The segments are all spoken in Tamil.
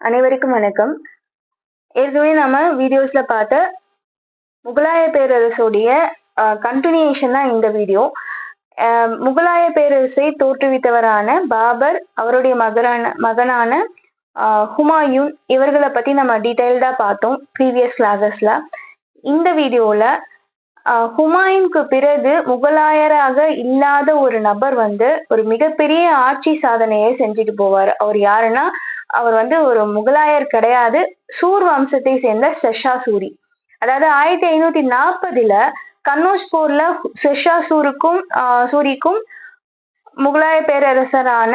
அனைவருக்கும் வணக்கம். ஏற்கனவே நம்ம வீடியோஸ்ல பார்த்த முகலாய பேரரசுடைய கண்டினியூஷன் தான் இந்த வீடியோ முகலாய பேரரசை தோற்றுவித்தவரான பாபர் அவருடைய மகரான மகனான ஹுமாயூன் இவர்களை பத்தி நம்ம டீட்டெயில்டா பார்த்தோம் ப்ரீவியஸ் கிளாஸஸ்ல இந்த வீடியோல ஹுமாயூனுக்கு பிறகு முகலாயராக இல்லாத ஒரு நபர் வந்து ஒரு மிகப்பெரிய ஆட்சி சாதனையை செஞ்சுட்டு போவார். அவர் யாருன்னா அவர் வந்து ஒரு முகலாயர் கிடையாது சூர் வம்சத்தை சேர்ந்த ஷெஷா சூரி அதாவது ஆயிரத்தி ஐநூத்தி நாற்பதுல கன்னோஜ் போர்ல செஷா சூருக்கும் சூரிக்கும் முகலாய பேரரசரான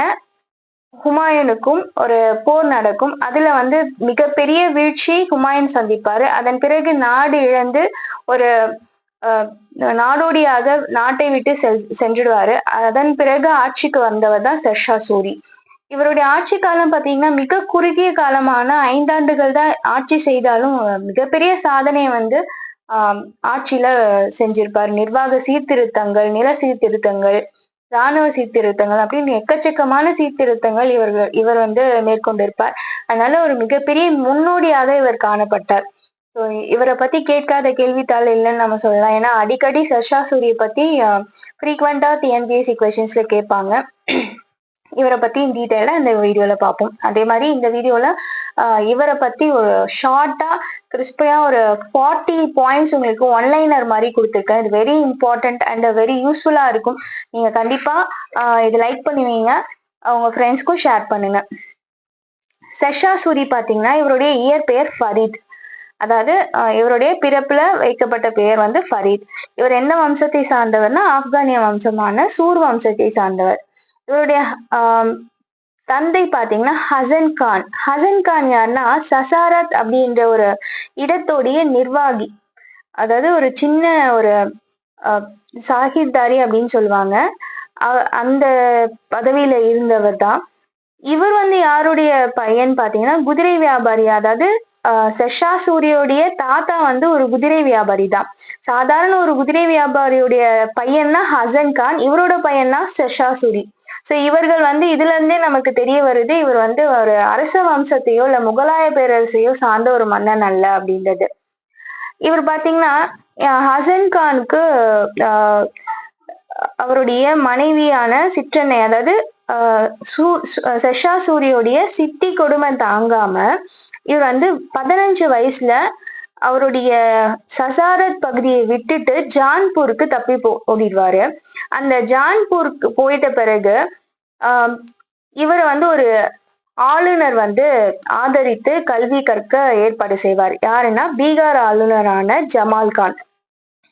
ஹுமாயூனுக்கும் ஒரு போர் நடக்கும். அதுல வந்து மிகப்பெரிய வீழ்ச்சி ஹுமாயூன் சந்திப்பாரு. அதன் பிறகு நாடு இழந்து ஒரு நாடோடியாக நாட்டை விட்டு செல் சென்றுடுவாரு. அதன் பிறகு ஆட்சிக்கு வந்தவர் தான் ஷெர்ஷா சூரி. இவருடைய ஆட்சி காலம் பார்த்தீங்கன்னா மிக குறுகிய காலமான ஐந்தாண்டுகள் தான் ஆட்சி செய்தாலும் மிகப்பெரிய சாதனையை வந்து ஆஹ் ஆட்சியில செஞ்சிருப்பார். நிர்வாக சீர்திருத்தங்கள் நில சீர்திருத்தங்கள் ராணுவ சீர்திருத்தங்கள் அப்படின்னு எக்கச்சக்கமான சீர்திருத்தங்கள் இவர்கள் இவர் வந்து மேற்கொண்டிருப்பார். அதனால ஒரு மிகப்பெரிய முன்னோடியாக இவர் காணப்பட்டார். ஸோ இவரை பத்தி கேட்காத கேள்வித்தாள் இல்லைன்னு நம்ம சொல்லலாம். ஏன்னா அடிக்கடி சர்ஷா சூரிய பத்தி ஃப்ரீக்வெண்டா டிஎன்பிஎஸ்சி கொஸ்டின்ஸ்ல கேட்பாங்க. இவரை பத்தி டீட்டெயிலா இந்த வீடியோல பார்ப்போம். அதே மாதிரி இந்த வீடியோல இவரை பத்தி ஒரு ஷார்ட்டா கிறிஸ்பியா ஒரு ஃபார்ட்டி பாயிண்ட்ஸ் உங்களுக்கு ஒன்லைனர் மாதிரி கொடுத்துருக்கேன். இது வெரி இம்பார்ட்டன்ட் அண்ட் வெரி யூஸ்ஃபுல்லா இருக்கும். நீங்க கண்டிப்பா இது லைக் பண்ணுவீங்க. உங்க ஃப்ரெண்ட்ஸ்க்கும் ஷேர் பண்ணுங்க. செஷா சூரி பாத்தீங்கன்னா இவருடைய இயற்பெயர் ஃபரீத். அதாவது இவருடைய பிறப்புல வைக்கப்பட்ட பெயர் வந்து ஃபரீத். இவர் என்ன வம்சத்தை சார்ந்தவர்னா ஆப்கானிய வம்சமான சூர் வம்சத்தை சார்ந்தவர். இவருடைய தந்தை பாத்தீங்கன்னா ஹசன் கான். ஹசன் கான் யாருன்னா சசாரத் அப்படின்ற ஒரு இடத்தோடைய நிர்வாகி. அதாவது ஒரு சின்ன ஒரு ஆஹ், சாகிர்தாரி அப்படின்னு சொல்லுவாங்க. அந்த பதவியில இருந்தவர் தான். இவர் வந்து யாருடைய பையன் பாத்தீங்கன்னா குதிரை வியாபாரி. அதாவது ஆஹ், செஷா சூரியோடைய தாத்தா வந்து ஒரு குதிரை வியாபாரி தான் சாதாரண ஒரு குதிரை வியாபாரியுடைய பையன் தான் ஹசன் கான் இவரோட பையன் தான் செஷா சூரி சோ இவர்கள் வந்து இதுல இருந்தே நமக்கு தெரிய வருது இவர் வந்து ஒரு அரச வம்சத்தையோ இல்ல முகலாய பேரரசையோ சார்ந்த ஒரு மன்னன் அல்ல அப்படின்றது. இவர் பாத்தீங்கன்னா ஹசன் கானுக்கு ஆஹ் அவருடைய மனைவியான சிற்றன்னை அதாவது ஆஹ் சூ- சு- செஷா சூரியோடைய சித்தி கொடுமை தாங்காம இவர் வந்து பதினஞ்சு வயசுல அவருடைய சசாரத் பகுதியை விட்டுட்டு ஜான்பூருக்கு தப்பி போ ஓடிடுவாரு. அந்த ஜான்பூருக்கு போயிட்ட பிறகு இவரை வந்து ஒரு ஆளுநர் வந்து ஆதரித்து கல்வி கற்க ஏற்பாடு செய்வார். யாருன்னா பீகார் ஆளுநரான ஜமால் கான்.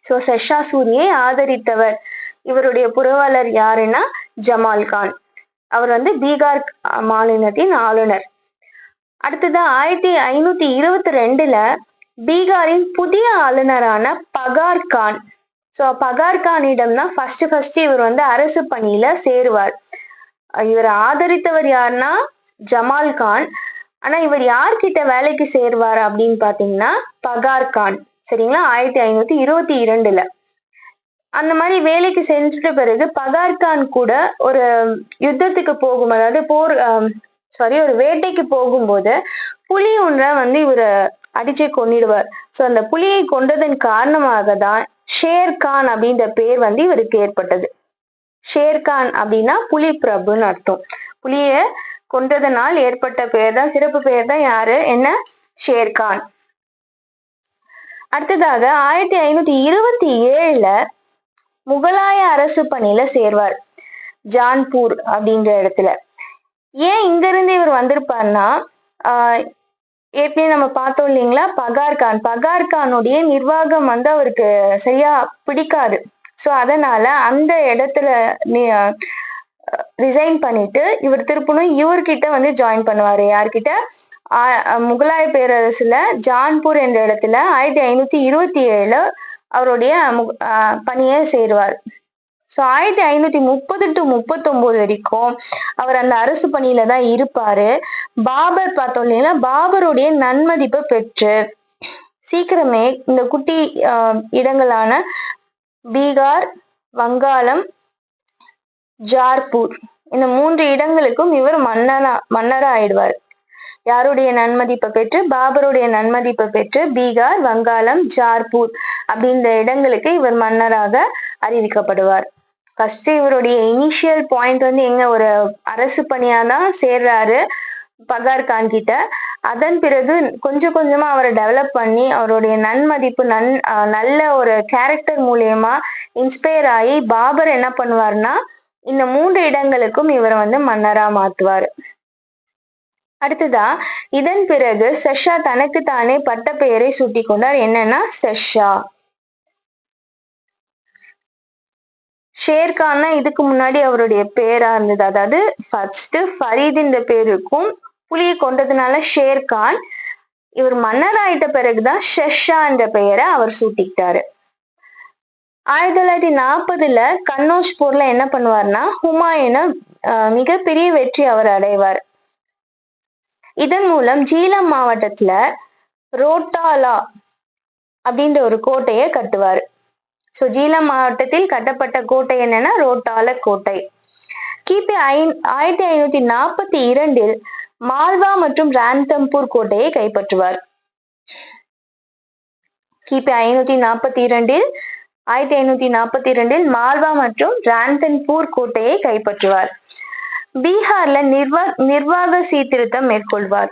ஸோ செஷா சூரியை ஆதரித்தவர் இவருடைய புரவலர் யாருன்னா ஜமால் கான். அவர் வந்து பீகார் மாநிலத்தின் ஆளுநர். அடுத்தது ஆயிரத்தி ஐநூத்தி இருபத்தி ரெண்டுல பீகாரின் புதிய ஆளுநரான பகார் கான். சோ பகார் கானிடம் தான் ஃபர்ஸ்ட் ஃபர்ஸ்ட் இவர் வந்து அரசு பணியில சேருவார். இவர் ஆதரித்தவர் யாருன்னா ஜமால் கான். ஆனா இவர் யார்கிட்ட வேலைக்கு சேருவார் அப்படின்னு பாத்தீங்கன்னா பகார் கான். சரிங்களா? ஆயிரத்தி ஐநூத்தி இருபத்தி இரண்டுல. அந்த மாதிரி வேலைக்கு சென்றுட்ட பிறகு பகார் கான் கூட ஒரு யுத்தத்துக்கு போகும். அதாவது போர் சாரி ஒரு வேட்டைக்கு போகும்போது புலி ஒன்றை வந்து இவரை அடிச்சு கொன்னிடுவார். சோ அந்த புலியை கொண்டதன் காரணமாக தான் ஷேர்கான் அப்படின்ற பேர் வந்து இவருக்கு ஏற்பட்டது. ஷேர்கான் அப்படின்னா புலி பிரபுன்னு அர்த்தம். புலிய கொன்றதனால் ஏற்பட்ட பெயர் தான் சிறப்பு பெயர் தான் யாரு? என்ன? ஷேர்கான் அடுத்ததாக ஆயிரத்தி ஐநூத்தி இருபத்தி ஏழுல முகலாய அரசு பணியில சேர்வார். ஜான்பூர் அப்படின்ற இடத்துல. ஏன் இங்கிருந்து இவர் வந்திருப்பார்னா ஏற்கனவே நம்ம பார்த்தோம் இல்லைங்களா பகார்கான் பகார்கானுடைய நிர்வாகம் வந்து அவருக்கு சரியா பிடிக்காது. ஸோ அதனால அந்த இடத்துல ரிசைன் பண்ணிட்டு இவர் திருப்பணும். இவர்கிட்ட வந்து ஜாயின் பண்ணுவாரு. யார்கிட்ட? முகலாய பேரரசுல ஜான்பூர் என்ற இடத்துல ஆயிரத்தி ஐநூத்தி இருபத்தி ஏழு அவருடைய மு- பணியை சேருவார் ஸோ ஆயிரத்தி ஐநூத்தி முப்பது டு முப்பத்தொன்பது வரைக்கும் அவர் அந்த அரசு பணியில தான் இருப்பாரு. பாபர் பார்த்தோம் இல்லைன்னா பாபருடைய நன்மதிப்பை பெற்று சீக்கிரமே இந்த குட்டி இடங்களான பீகார் வங்காளம் ஜார்பூர் இந்த மூன்று இடங்களுக்கும் இவர் மன்னனா மன்னரா ஆயிடுவார் யாருடைய நன்மதிப்பை பெற்று? பாபருடைய நன்மதிப்பை பெற்று பீகார் வங்காளம் ஜார்பூர் அப்படின்ற இடங்களுக்கு இவர் மன்னராக அறிவிக்கப்படுவார். ஃபர்ஸ்ட் இவருடைய இனிஷியல் பாயிண்ட் வந்து எங்க ஒரு அரசு பணியா தான் சேர்றாரு பகார் கான் கிட்ட. அதன் பிறகு கொஞ்சம் கொஞ்சமா அவரை டெவலப் பண்ணி அவருடைய நன்மதிப்பு நன் நல்ல ஒரு கேரக்டர் மூலியமா இன்ஸ்பயர் ஆகி பாபர் என்ன பண்ணுவார்னா இந்த மூன்று இடங்களுக்கும் இவரை வந்து மன்னரா மாத்துவார். அடுத்ததா இதன் பிறகு செஷா தனக்கு தானே பட்ட பெயரை சூட்டி கொண்டார். என்னன்னா செஷா. ஷேர்கான் இதுக்கு முன்னாடி அவருடைய பேரா இருந்தது. அதாவது ஃபர்ஸ்ட் ஃபரீத் இந்த பேருக்கும் புலியை கொண்டதுனால ஷேர்கான் இவர் மன்னர் ஆயிட்ட பிறகுதான் ஷெஷா என்ற பெயரை அவர் சூட்டிக்கிட்டாரு. ஆயிரத்தி தொள்ளாயிரத்தி நாற்பதுல கண்ணோஜ் போர்ல என்ன பண்ணுவார்னா ஹுமாயூனை மிகப்பெரிய வெற்றி அவர் அடைவார். இதன் மூலம் ஜீலம் மாவட்டத்துல ரோட்டாலா அப்படின்ற ஒரு கோட்டையை கட்டுவார். ஸோ ஜீலம் மாவட்டத்தில் கட்டப்பட்ட கோட்டை என்னன்னா ரோட்டால கோட்டை. கிபி ஐ ஆயிரத்தி ஐநூத்தி நாற்பத்தி இரண்டில் மால்வா மற்றும் ராந்தம்பூர் கோட்டையை கைப்பற்றுவார். கிபி ஐநூத்தி நாற்பத்தி இரண்டில் ஆயிரத்தி ஐநூத்தி நாற்பத்தி இரண்டில் மால்வா மற்றும் ராந்தன்பூர் கோட்டையை கைப்பற்றுவார். பீகார்ல நிர்வா நிர்வாக சீர்திருத்தம் மேற்கொள்வார்.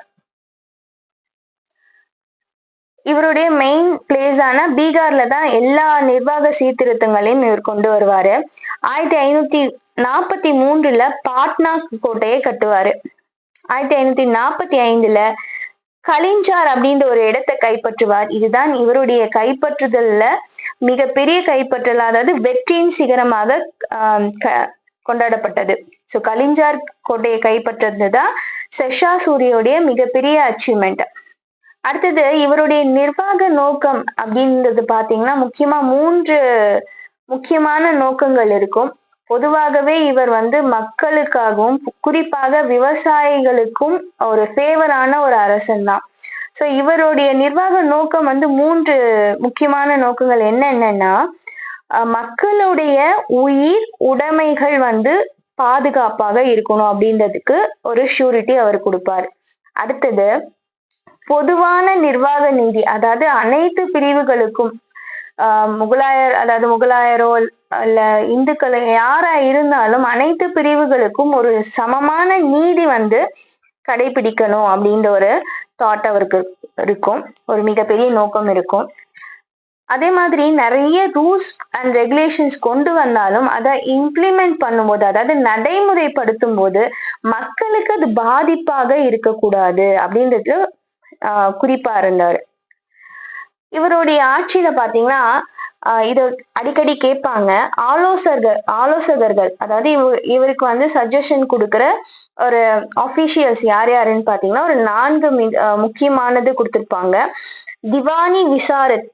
இவருடைய மெயின் பிளேஸான பீகார்ல தான் எல்லா நிர்வாக சீர்திருத்தங்களையும் இவர் கொண்டு வருவாரு. ஆயிரத்தி ஐநூத்தி நாற்பத்தி மூன்றுல பாட்னா கோட்டையை கட்டுவாரு. ஆயிரத்தி ஐநூத்தி நாற்பத்தி ஐந்துல கலிஞ்சார் அப்படின்ற ஒரு இடத்தை கைப்பற்றுவார். இதுதான் இவருடைய கைப்பற்றுதல்ல மிகப்பெரிய கைப்பற்றல் அதாவது வெற்றியின் சிகரமாக கொண்டாடப்பட்டது. ஸோ கலிஞ்சார் கோட்டையை கைப்பற்றது தான் செஷா சூரியோடைய மிகப்பெரிய அச்சீவ்மெண்ட் அடுத்தது இவருடைய நிர்வாக நோக்கம் அப்படின்றது பாத்தீங்கன்னா முக்கியமா மூன்று முக்கியமான நோக்கங்கள் இருக்கும். பொதுவாகவே இவர் வந்து மக்களுக்காகவும் குறிப்பாக விவசாயிகளுக்கும் ஒரு ஃபேவரான ஒரு அரசன் தான். ஸோ இவருடைய நிர்வாக நோக்கம் வந்து மூன்று முக்கியமான நோக்கங்கள் என்னென்னா மக்களுடைய உயிர் உடைமைகள் வந்து பாதுகாப்பாக இருக்கணும் அப்படின்றதுக்கு ஒரு ஷூரிட்டி அவர் கொடுப்பார். அடுத்தது பொதுவான நிர்வாக நீதி அதாவது அனைத்து பிரிவுகளுக்கும் முகலாயர் அதாவது முகலாயரோ இல்ல இந்துக்கள் யாரா இருந்தாலும் அனைத்து பிரிவுகளுக்கும் ஒரு சமமான நீதி வந்து கடைபிடிக்கணும் அப்படின்ற ஒரு தாட் அவருக்கு இருக்கும். ஒரு மிகப்பெரிய நோக்கம் இருக்கும். அதே மாதிரி நிறைய ரூல்ஸ் அண்ட் ரெகுலேஷன்ஸ் கொண்டு வந்தாலும் அதை இம்ப்ளிமெண்ட் பண்ணும்போது அதாவது நடைமுறைப்படுத்தும் போது மக்களுக்கு அது பாதிப்பாக இருக்கக்கூடாது அப்படின்றது குறிப்பா இருந்தாரு இவருடைய ஆட்சியில பாத்தீங்கன்னா இது அடிக்கடி கேட்பாங்க. ஆலோசகர்கள் ஆலோசகர்கள் அதாவது இவர் இவருக்கு வந்து சஜஷன் கொடுக்குற ஒரு ஆபீஷியல்ஸ் யார் யாருன்னு பாத்தீங்கன்னா ஒரு நான்கு முக்கியமானது கொடுத்துருப்பாங்க. திவானி விசாரத்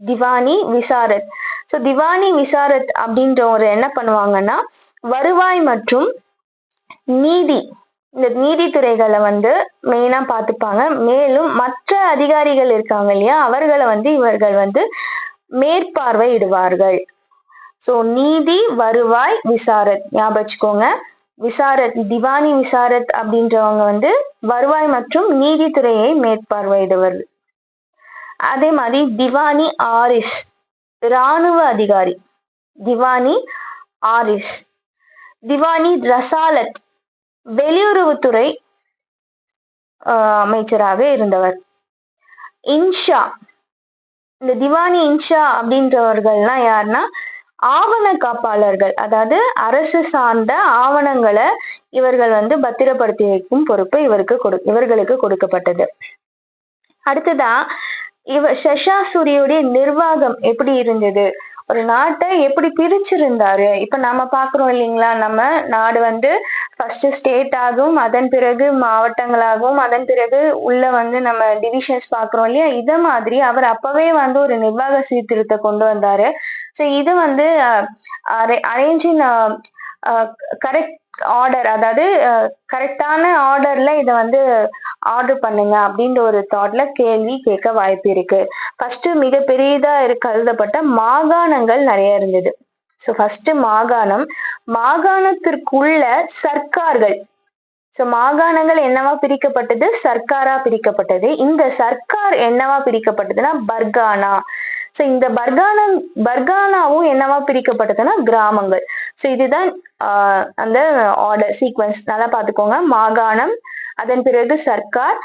திவானி விசாரத். ஸோ திவானி விசாரத் அப்படின்ற ஒரு என்ன பண்ணுவாங்கன்னா வருவாய் மற்றும் நீதி இந்த நீதித்துறைகளை வந்து மெயினா பார்த்துப்பாங்க. மேலும் மற்ற அதிகாரிகள் இருக்காங்க இல்லையா? அவர்களை வந்து இவர்கள் வந்து மேற்பார்வையிடுவார்கள். ஸோ நீதி வருவாய் விசாரத். ஞாபகம் விசாரத் திவானி விசாரத் அப்படின்றவங்க வந்து வருவாய் மற்றும் நீதித்துறையை மேற்பார்வையிடுவர். அதே மாதிரி திவானி ஆரிஸ் இராணுவ அதிகாரி. திவானி ஆரிஸ் திவானி ரசாலத். வெளியுறவுத்துறை அமைச்சராக இருந்தவர். இன்ஷா. இந்த திவானி இன்ஷா அப்படின்றவர்கள்லாம் யாருன்னா ஆவண காப்பாளர்கள். அதாவது அரசு சார்ந்த ஆவணங்களை இவர்கள் வந்து பத்திரப்படுத்தி வைக்கும் பொறுப்பு இவருக்கு கொடு இவர்களுக்கு கொடுக்கப்பட்டது. அடுத்ததா இவ சஷாசூரியுடைய நிர்வாகம் எப்படி இருந்தது? ஒரு நாட்டை எப்படி பிரிச்சிருந்தாரு? இப்ப நம்ம பாக்குறோம் இல்லைங்களா? நம்ம நாடு வந்து ஃபர்ஸ்ட் ஸ்டேட் ஆகும் அதன் பிறகு மாவட்டங்களாகவும் அதன் பிறகு உள்ள வந்து நம்ம டிவிஷன்ஸ் பாக்குறோம் இல்லையா? இத மாதிரி அவர் அப்பவே வந்து ஒரு நிர்வாக சீர்திருத்த கொண்டு வந்தாரு. ஸோ இது வந்து அரேஞ்சின் கரெக்ட் ஆர்டர் அதாவது கரெக்டான ஆர்டர்ல இதை வந்து ஆர்டர் பண்ணுங்க அப்படின்ற ஒரு தாட்ல கேள்வி கேட்க வாய்ப்பு இருக்கு. ஃபர்ஸ்ட் மிக பெரியதா கருதப்பட்ட மாகாணங்கள் நிறைய இருந்தது. ஸோ ஃபர்ஸ்ட் மாகாணம் மாகாணத்திற்குள்ள சர்க்கார்கள். ஸோ மாகாணங்கள் என்னவா பிரிக்கப்பட்டது? சர்க்காரா பிரிக்கப்பட்டது. இந்த சர்க்கார் என்னவா பிரிக்கப்பட்டதுன்னா பர்கானா. ஸோ இந்த பர்கானா பர்கானாவும் என்னவா பிரிக்கப்பட்டதுன்னா கிராமங்கள். ஸோ இதுதான் அந்த ஆர்டர் சீக்வன்ஸ் நல்லா பார்த்துக்கோங்க. மாகாணம் அதன் பிறகு சர்க்கார்.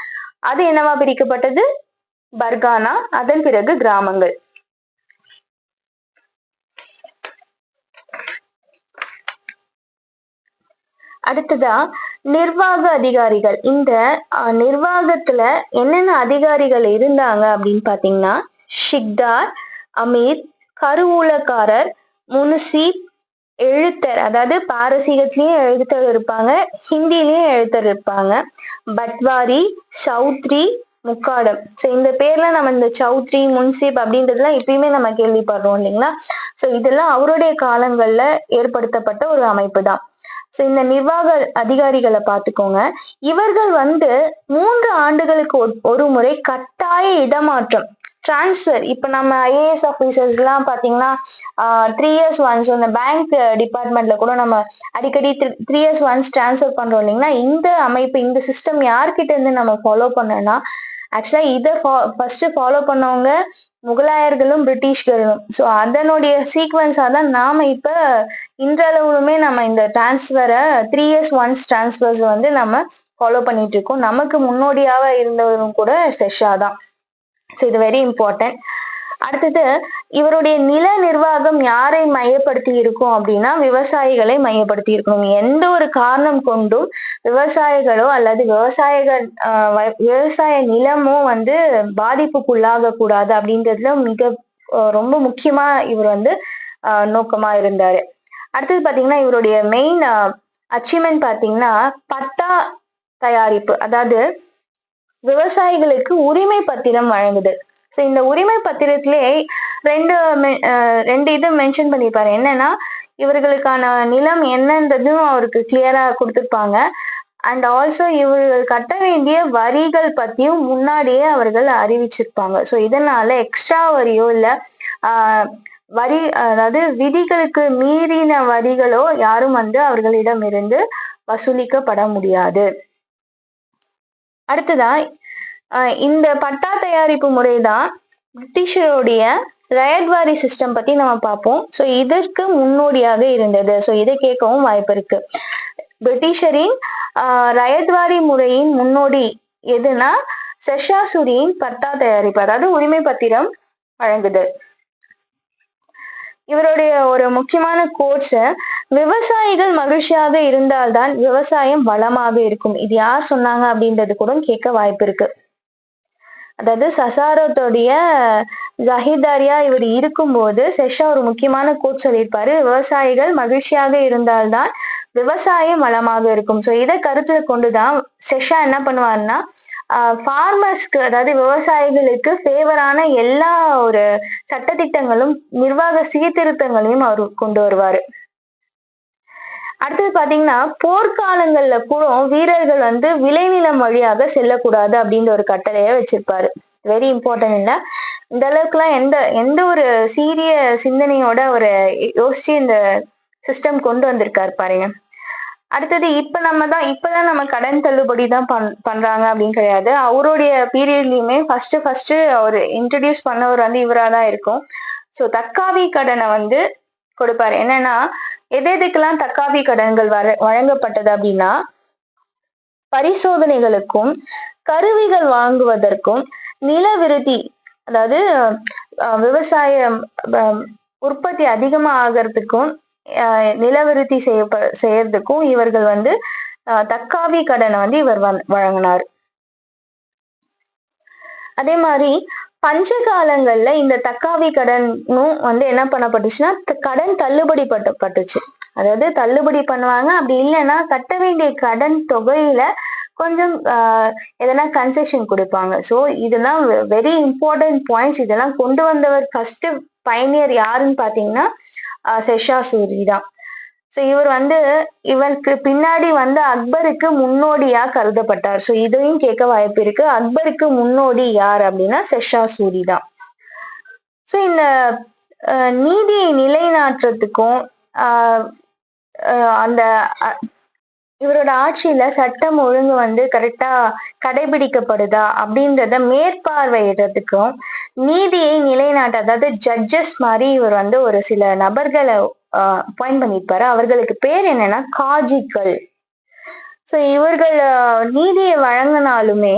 அது என்னவா பிரிக்கப்பட்டது? பர்கானா அதன் பிறகு கிராமங்கள். அடுத்ததா நிர்வாக அதிகாரிகள். இந்த நிர்வாகத்துல என்னென்ன அதிகாரிகள் இருந்தாங்க அப்படின்னு பாத்தீங்கன்னா ஷிக்தார் அமீர் கருவூலக்காரர் முனுசீப் எழுத்தர். அதாவது பாரசீகத்திலயும் எழுத்தர் இருப்பாங்க ஹிந்திலயும் எழுத்தர் இருப்பாங்க. பட்வாரி சௌத்ரி முக்காடம். ஸோ இந்த பேர்ல நம்ம இந்த சௌத்ரி முன்சிப் அப்படின்றதுலாம் இப்பயுமே நம்ம கேள்விப்படுறோம் இல்லைங்களா? ஸோ இதெல்லாம் அவருடைய காலங்கள்ல ஏற்படுத்தப்பட்ட ஒரு அமைப்பு தான். ஸோ இந்த நிர்வாக அதிகாரிகளை பார்த்துக்கோங்க. இவர்கள் வந்து மூன்று ஆண்டுகளுக்கு ஒரு- ஒரு முறை கட்டாய இடமாற்றம் டிரான்ஸ்ஃபர் இப்போ நம்ம ஐஏஎஸ் ஆஃபீஸர்ஸ்லாம் பார்த்தீங்கன்னா த்ரீ இயர்ஸ் ஒன்ஸ் இந்த பேங்க் டிபார்ட்மெண்ட்ல கூட நம்ம அடிக்கடி த்ரீ இயர்ஸ் ஒன்ஸ் ட்ரான்ஸ்ஃபர் பண்ணுறோம் இல்லைங்களா? இந்த அமைப்பு இந்த சிஸ்டம் யார்கிட்ட இருந்து நம்ம ஃபாலோ பண்ணோம்னா ஆக்சுவலாக இதை ஃபர்ஸ்ட் ஃபாலோ பண்ணவங்க முகலாயர்களும் பிரிட்டிஷ்களும். ஸோ அதனுடைய சீக்வன்ஸாக தான் நாம இப்போ இன்றளவுமே நம்ம இந்த டிரான்ஸ்ஃபரை த்ரீ இயர்ஸ் ஒன்ஸ் டிரான்ஸ்ஃபர்ஸ் வந்து நம்ம ஃபாலோ பண்ணிட்டு இருக்கோம். நமக்கு முன்னோடியாக இருந்தவரும் கூட செஷா தான். ஸோ இது வெரி இம்பார்ட்டன்ட் அடுத்தது இவருடைய நில நிர்வாகம் யாரை மையப்படுத்தி இருக்கும் அப்படின்னா விவசாயிகளை மையப்படுத்தி இருக்கணும். எந்த ஒரு காரணம் கொண்டும் விவசாயிகளோ அல்லது விவசாயிகள் வ- விவசாய நிலமோ வந்து பாதிப்புக்குள்ளாக கூடாது அப்படின்றதுல மிக ரொம்ப முக்கியமா இவர் வந்து நோக்கமா இருந்தாரு. அடுத்தது பாத்தீங்கன்னா இவருடைய மெயின் அச்சீவ்மெண்ட் பாத்தீங்கன்னா பட்டா தயாரிப்பு. அதாவது விவசாயிகளுக்கு உரிமை பத்திரம் வழங்குதல் ஸோ இந்த உரிமை பத்திரத்திலே ரெண்டு ரெண்டு இது மென்ஷன் பண்ணியிருப்பாரு என்னன்னா இவர்களுக்கான நிலம் என்னன்றதும் அவருக்கு கிளியரா கொடுத்துருப்பாங்க. அண்ட் ஆல்சோ இவர்கள் கட்ட வேண்டிய வரிகள் பத்தியும் முன்னாடியே அவர்கள் அறிவிச்சிருப்பாங்க. ஸோ இதனால எக்ஸ்ட்ரா வரியோ இல்லை வரி அதாவது விதிகளுக்கு மீறின வரிகளோ யாரும் வந்து அவர்களிடம் இருந்து வசூலிக்கப்பட முடியாது. அடுத்ததா இந்த பட்டா தயாரிப்பு முறை தான் பிரிட்டிஷருடைய ரயத்வாரி சிஸ்டம் பத்தி நம்ம பார்ப்போம். ஸோ இதற்கு முன்னோடியாக இருந்தது. ஸோ இதை கேட்கவும் வாய்ப்பு இருக்கு. பிரிட்டிஷரின் ரயத்வாரி முறையின் முன்னோடி எதுனா செஷாசுரியின் பட்டா தயாரிப்பு அதாவது உரிமை பத்திரம் வழங்குதல். இவருடைய ஒரு முக்கியமான கோட்ஸ் விவசாயிகள் மகிழ்ச்சியாக இருந்தால்தான் விவசாயம் வளமாக இருக்கும். இது யார் சொன்னாங்க அப்படின்றது கூட கேட்க வாய்ப்பு இருக்கு. அதாவது சசாரத்தோடைய ஜஹிதாரியா இவர் இருக்கும்போது செஷா ஒரு முக்கியமான கோட் சொல்லியிருப்பாரு. விவசாயிகள் மகிழ்ச்சியாக இருந்தால்தான் விவசாயம் வளமாக இருக்கும். ஸோ இதை கருத்துல கொண்டுதான் செஷா என்ன பண்ணுவாருன்னா ஃபார்மர்ஸ்க்கு அதாவது விவசாயிகளுக்கு ஃபேவரான எல்லா ஒரு சட்டத்திட்டங்களும் நிர்வாக சீர்திருத்தங்களையும் அவர் கொண்டு வருவாரு. அடுத்தது பாத்தீங்கன்னா போர்க்காலங்கள்ல கூட வீரர்கள் வந்து விளைநிலம் வழியாக செல்லக்கூடாது அப்படின்ற ஒரு கட்டளைய வச்சிருப்பாரு. வெரி இம்பார்ட்டன்ட் இல்ல. இந்த அளவுக்குலாம் எந்த எந்த ஒரு சீரிய சிந்தனையோட ஒரு யோசிச்சு இந்த சிஸ்டம் கொண்டு வந்திருக்காரு பாருங்க. அடுத்தது இப்ப நம்ம தான் இப்பதான் நம்ம கடன் தள்ளுபடி தான் பண் பண்றாங்க அப்படின்னு கிடையாது. அவருடைய பீரியட்லயுமே ஃபர்ஸ்ட் ஃபர்ஸ்ட் அவர் இன்ட்ரடியூஸ் பண்ணவர் வந்து இவரா தான் இருக்கும். ஸோ தக்காவி கடனை வந்து கொடுப்பாரு. என்னன்னா எது எதுக்கெல்லாம் தக்காவி கடன்கள் வர வழங்கப்பட்டது அப்படின்னா பரிசோதனைகளுக்கும் கருவிகள் வாங்குவதற்கும் நில விருதி அதாவது விவசாயம் உற்பத்தி அதிகமாக ஆகிறதுக்கும் நிலவிருத்தி செய்யப்ப செய்யறதுக்கும் இவர்கள் வந்து தக்காவி கடனை வந்து இவர் வழங்கினார். அதே மாதிரி பஞ்ச காலங்கள்ல இந்த தக்காவி கடனும் வந்து என்ன பண்ணப்பட்டுச்சுன்னா கடன் தள்ளுபடி பட்டுச்சு. அதாவது தள்ளுபடி பண்ணுவாங்க. அப்படி இல்லைன்னா கட்ட வேண்டிய கடன் தொகையில கொஞ்சம் எதனா கன்செஷன் கொடுப்பாங்க. ஸோ இதெல்லாம் வெரி இம்பார்ட்டன்ட் பாயிண்ட்ஸ் இதெல்லாம் கொண்டு வந்தவர் ஃபர்ஸ்ட் பயனியர் யாருன்னு பாத்தீங்கன்னா செஷாசூரி செஷா சூரி தான். ஸோ இவர் வந்து இவருக்கு பின்னாடி வந்து அக்பருக்கு முன்னோடியா கருதப்பட்டார். ஸோ இதையும் கேட்க வாய்ப்பு இருக்கு. அக்பருக்கு முன்னோடி யார் அப்படின்னா செஷா சூரி தான். ஸோ இந்த நீதியை நிலைநாட்டுறதுக்கும் அந்த இவரோட ஆட்சியில சட்டம் ஒழுங்கு வந்து கரெக்டா கடைபிடிக்கப்படுதா அப்படின்றத மேற்பார்வையிடுறதுக்கும் நீதியை நிலைநாட்ட அதாவது ஜட்ஜஸ் மாதிரி இவர் வந்து ஒரு சில நபர்களை அப்பாயிண்ட் பண்ணியிருப்பாரு. அவர்களுக்கு பேர் என்னன்னா காஜிக்கள். ஸோ இவர்கள் நீதியை வழங்கினாலுமே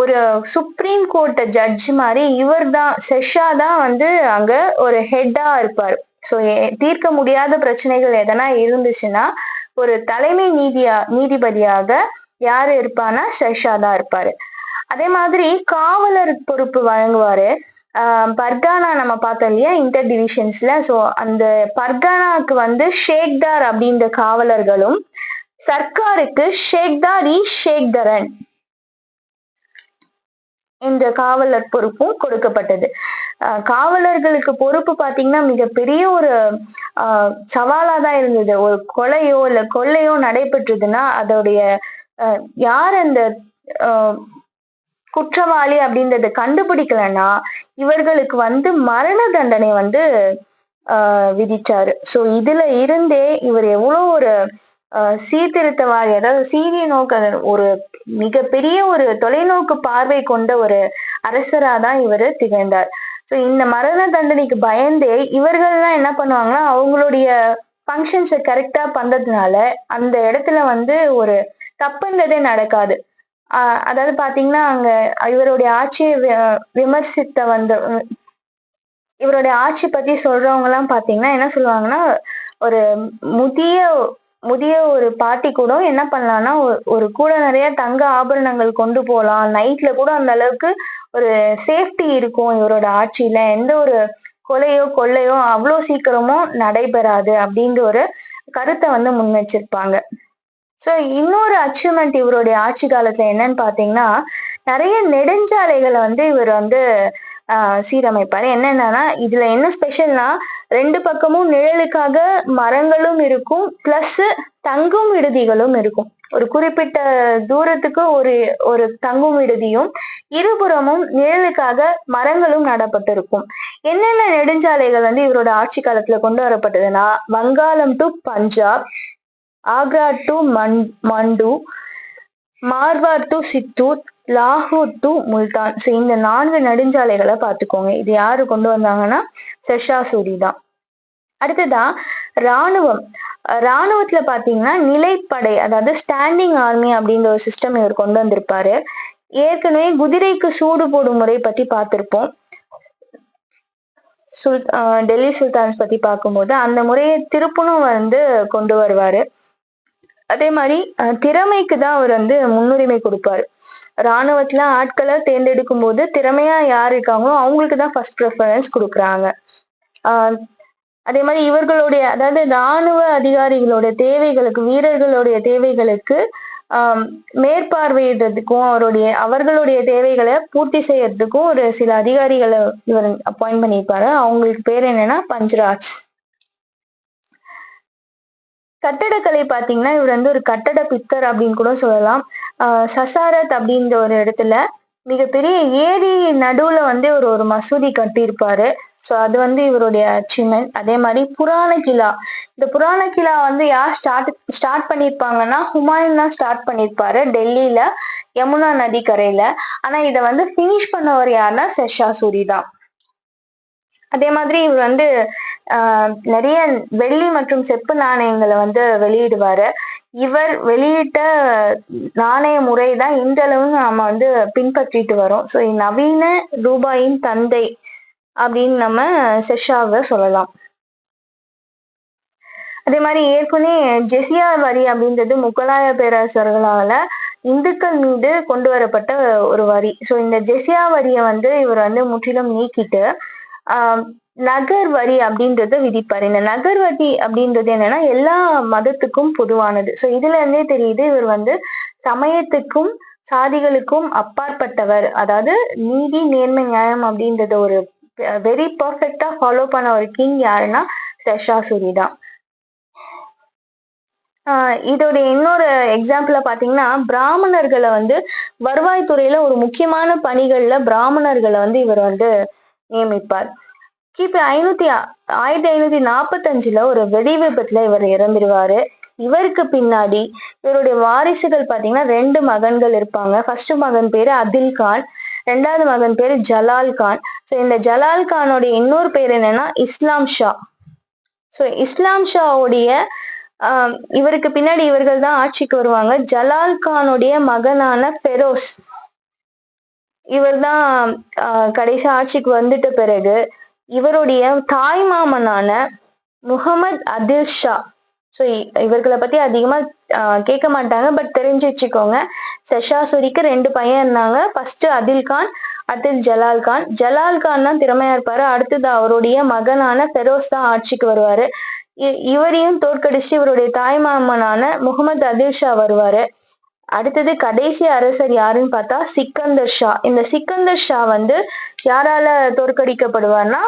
ஒரு சுப்ரீம் கோர்ட்டை ஜட்ஜ் மாதிரி இவர் தான் செஷா தான் வந்து அங்க ஒரு ஹெட்டா இருப்பார். ஸோ தீர்க்க முடியாத பிரச்சனைகள் எதனா இருந்துச்சுன்னா ஒரு தலைமை நீதியா நீதிபதியாக யாரு இருப்பானா ஷர்ஷா தான் இருப்பாரு. அதே மாதிரி காவலர் பொறுப்பு வழங்குவாரு. பர்கானா நம்ம பார்த்தோம் இல்லையா இன்டர் டிவிஷன்ஸ்ல ஸோ அந்த பர்கானாக்கு வந்து ஷேக்தார் அப்படின்ற காவலர்களும் சர்க்காருக்கு ஷேக்தார் இ ஷேக்தரன். என்ற காவலர் பொறுப்பும் கொடுக்கப்பட்டது. காவலர்களுக்கு பொறுப்பு பார்த்தீங்கன்னா மிகப்பெரிய ஒரு சவாலா தான் இருந்தது. ஒரு கொலையோ இல்ல கொள்ளையோ நடைபெற்றதுன்னா அதோடைய யார் அந்த குற்றவாளி அப்படின்றத கண்டுபிடிக்கலன்னா இவர்களுக்கு வந்து மரண தண்டனை வந்து விதிச்சாரு. சோ இதுல இருந்தே இவர் எவ்வளவு ஒரு சீர்திருத்தவாதி அதாவது சீரிய நோக்க ஒரு மிகப்பெரிய ஒரு தொலைநோக்கு பார்வை கொண்ட ஒரு அரசரா தான் இவர் திகழ்ந்தார். ஸோ இந்த மரண தண்டனைக்கு பயந்தே இவர்கள்லாம் என்ன பண்ணுவாங்கன்னா அவங்களுடைய ஃபங்க்ஷன்ஸை கரெக்டா பண்றதுனால அந்த இடத்துல வந்து ஒரு தப்புன்றதே நடக்காது. அதாவது பாத்தீங்கன்னா அங்க இவருடைய ஆட்சியை விமர்சித்த வந்த இவருடைய ஆட்சி பத்தி சொல்றவங்க எல்லாம் பாத்தீங்கன்னா என்ன சொல்லுவாங்கன்னா ஒரு முதிய முதிய ஒரு பாட்டி கூட என்ன பண்ணலாம்னா ஒரு கூட நிறைய தங்க ஆபரணங்கள் கொண்டு போகலாம் நைட்ல கூட அந்த அளவுக்கு ஒரு சேஃப்டி இருக்கும் இவரோட ஆட்சியில. எந்த ஒரு கொலையோ கொள்ளையோ அவ்வளோ சீக்கிரமும் நடைபெறாது அப்படின்ற ஒரு கருத்தை வந்து முன் வச்சிருப்பாங்க ஸோ இன்னொரு அச்சீவ்மெண்ட் இவருடைய ஆட்சி காலத்துல என்னன்னு பாத்தீங்கன்னா நிறைய நெடுஞ்சாலைகளை வந்து இவர் வந்து சீரமைப்பாரு. என்னென்னா இதுல என்ன ஸ்பெஷல்னா ரெண்டு பக்கமும் நிழலுக்காக மரங்களும் இருக்கும் பிளஸ் தங்கும் விடுதிகளும் இருக்கும். ஒரு குறிப்பிட்ட தூரத்துக்கு ஒரு ஒரு தங்கும் விடுதியும் இருபுறமும் நிழலுக்காக மரங்களும் நடப்பட்டிருக்கும். என்னென்ன நெடுஞ்சாலைகள் வந்து இவரோட ஆட்சி காலத்துல கொண்டு வரப்பட்டதுன்னா வங்காளம் டு பஞ்சாப் ஆக்ரா டு மண் மண்டு மார்வார் டு சித்தூர் லாகூர் டு முல்தான். ஸோ இந்த நான்கு நெடுஞ்சாலைகளை பார்த்துக்கோங்க. இது யாரு கொண்டு வந்தாங்கன்னா செஷா சூரி தான். அடுத்ததா ராணுவம் ராணுவத்துல பாத்தீங்கன்னா நிலைப்படை அதாவது ஸ்டாண்டிங் ஆர்மி அப்படின்ற ஒரு சிஸ்டம் இவர் கொண்டு வந்திருப்பாரு. ஏற்கனவே குதிரைக்கு சூடு போடும் முறை பத்தி பார்த்திருப்போம். சுல் டெல்லி சுல்தான்ஸ் பத்தி பார்க்கும்போது அந்த முறையை திருப்பணும் வந்து கொண்டு வருவாரு. அதே மாதிரி திறமைக்கு தான் அவர் வந்து முன்னுரிமை கொடுப்பாரு. ராணுவத்துல ஆட்களை தேர்ந்தெடுக்கும் போது திறமையா யார் இருக்காங்களோ அவங்களுக்கு தான் ஃபர்ஸ்ட் ப்ரிஃபரன்ஸ் கொடுக்குறாங்க. அதே மாதிரி இவர்களுடைய அதாவது ராணுவ அதிகாரிகளோட தேவைகளுக்கு வீரர்களுடைய தேவைகளுக்கு மேற்பார்வையிடுறதுக்கும் அவருடைய அவர்களுடைய தேவைகளை பூர்த்தி செய்யறதுக்கும் ஒரு சில அதிகாரிகளை இவர் அப்பாயிண்ட் பண்ணியிருப்பாரு. அவங்களுக்கு பேர் என்னன்னா பஞ்ச்ராஜ். கட்டடக்கலை பாத்தீங்கன்னா இவர் வந்து ஒரு கட்டட பித்தர் அப்படின்னு கூட சொல்லலாம். சசாரத் அப்படின்ற ஒரு இடத்துல மிகப்பெரிய ஏரி நடுவுல வந்து ஒரு ஒரு மசூதி கட்டியிருப்பாரு. ஸோ அது வந்து இவருடைய அச்சீவ்மெண்ட் அதே மாதிரி புராண கிலா. இந்த புராண கிலா வந்து யார் ஸ்டார்ட் ஸ்டார்ட் பண்ணியிருப்பாங்கன்னா ஹுமாயூன் தான் ஸ்டார்ட் பண்ணியிருப்பாரு டெல்லியில யமுனா நதி கரையில ஆனா இதை வந்து ஃபினிஷ் பண்ணவர் யாருன்னா செஷாசூரி தான். அதே மாதிரி இவர் வந்து நிறைய வெள்ளி மற்றும் செப்பு நாணயங்களை வந்து வெளியிடுவாரு. இவர் வெளியிட்ட நாணய முறை தான் இன்றளவும் நம்ம வந்து பின்பற்றிட்டு வரோம். ஸோ நவீன ரூபாயின் தந்தை அப்படின்னு நம்ம செஷாவை சொல்லலாம். அதே மாதிரி ஏற்கனவே ஜெசியா வரி அப்படின்றது முகலாய பேரரசர்களால இந்துக்கள் மீது கொண்டு வரப்பட்ட ஒரு வரி. ஸோ இந்த ஜெசியா வரியை வந்து இவர் வந்து முற்றிலும் நீக்கிட்டு நகர் வரி அப்படின்றத விதிப்பார். இந்த நகர் வரி அப்படின்றது என்னன்னா எல்லா மதத்துக்கும் பொதுவானது. ஸோ இதுல இருந்தே தெரியுது இவர் வந்து சமயத்துக்கும் சாதிகளுக்கும் அப்பாற்பட்டவர். அதாவது நீதி நேர்மை நியாயம் அப்படின்றத ஒரு வெரி பர்ஃபெக்டா ஃபாலோ பண்ண ஒரு கிங் யாருன்னா சஷாசுரி தான். இதோடைய இன்னொரு எக்ஸாம்பிள பாத்தீங்கன்னா பிராமணர்களை வந்து வருவாய்த்துறையில ஒரு முக்கியமான பணிகள்ல பிராமணர்களை வந்து இவர் வந்து நியமிப்பார். கிபி ஐநூத்தி ஆயிரத்தி ஐநூத்தி நாற்பத்தஞ்சுல ஒரு வெடி விபத்துல இவர் இறந்துருவாரு. இவருக்கு பின்னாடி இவருடைய வாரிசுகள் பாத்தீங்கன்னா ரெண்டு மகன்கள் இருப்பாங்க. ஃபர்ஸ்ட் மகன் பேரு அதில் கான் ரெண்டாவது மகன் பேரு ஜலால் கான். ஸோ இந்த ஜலால் கானுடைய இன்னொரு பேர் என்னன்னா இஸ்லாம் ஷா. ஸோ இஸ்லாம் ஷாவுடைய ஆஹ் இவருக்கு பின்னாடி இவர்கள் தான் ஆட்சிக்கு வருவாங்க. ஜலால் கானுடைய மகனான ஃபெரோஸ். இவர் தான் கடைசி ஆட்சிக்கு வந்துட்ட பிறகு இவருடைய தாய் மாமனான முகமது அதில் ஷா. ஸோ இவர்களை பத்தி அதிகமா கேட்க மாட்டாங்க. பட் தெரிஞ்சு வச்சுக்கோங்க செஷாசுரிக்கு ரெண்டு பையன் இருந்தாங்க. ஃபர்ஸ்ட் அதில் கான் அடுத்தது ஜலால் கான். ஜலால் கான் தான் திறமையா இருப்பாரு. அடுத்தது அவருடைய மகனான ஃபெரோஸ் தான் ஆட்சிக்கு வருவாரு. இ- இவரையும் தோற்கடிச்சு இவருடைய தாய் மாமனான முகமது அதில் ஷா வருவாரு. அடுத்தது கடைசி அரசர் யாருன்னு பார்த்தா சிக்கந்தர் ஷா. இந்த சிக்கந்தர் ஷா வந்து யாரால தோற்கடிக்கப்படுவார்னா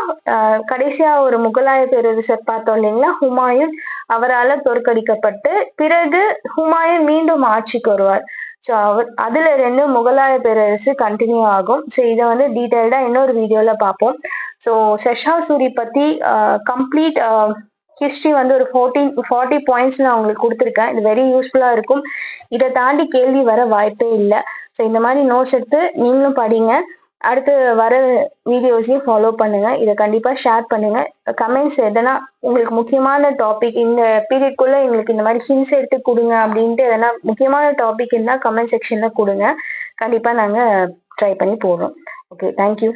கடைசியா ஒரு முகலாய பேரரசர் பார்த்தோம் இல்லைங்களா ஹுமாயூன் அவரால தோற்கடிக்கப்பட்டு பிறகு ஹுமாயூன் மீண்டும் ஆட்சிக்கு வருவார். ஸோ அவர் அதுல இருந்து முகலாய பேரரசு கண்டினியூ ஆகும். ஸோ இதை வந்து டீட்டெயில்டா இன்னொரு வீடியோல பார்ப்போம். ஸோ செஷாசூரி பத்தி கம்ப்ளீட் ஹிஸ்ட்ரி வந்து ஒரு ஃபோர்டீன் ஃபார்ட்டி பாயிண்ட்ஸ் நான் உங்களுக்கு கொடுத்துருக்கேன். இது வெரி யூஸ்ஃபுல்லாக இருக்கும். இதை தாண்டி கேள்வி வர வாய்ப்பே இல்லை. ஸோ இந்த மாதிரி நோட்ஸ் எடுத்து நீங்களும் படிங்க. அடுத்து வர வீடியோஸையும் ஃபாலோ பண்ணுங்க. இதை கண்டிப்பாக ஷேர் பண்ணுங்க. கமெண்ட்ஸ் எதனா உங்களுக்கு முக்கியமான டாபிக் இந்த பீரியட்குள்ள எங்களுக்கு இந்த மாதிரி ஹின்ஸ் எடுத்து கொடுங்க அப்படின்ட்டு எதனா முக்கியமான டாபிக் இருந்தால் கமெண்ட் செக்ஷன்ல கொடுங்க. கண்டிப்பாக நாங்கள் ட்ரை பண்ணி போடுறோம். Okay thank you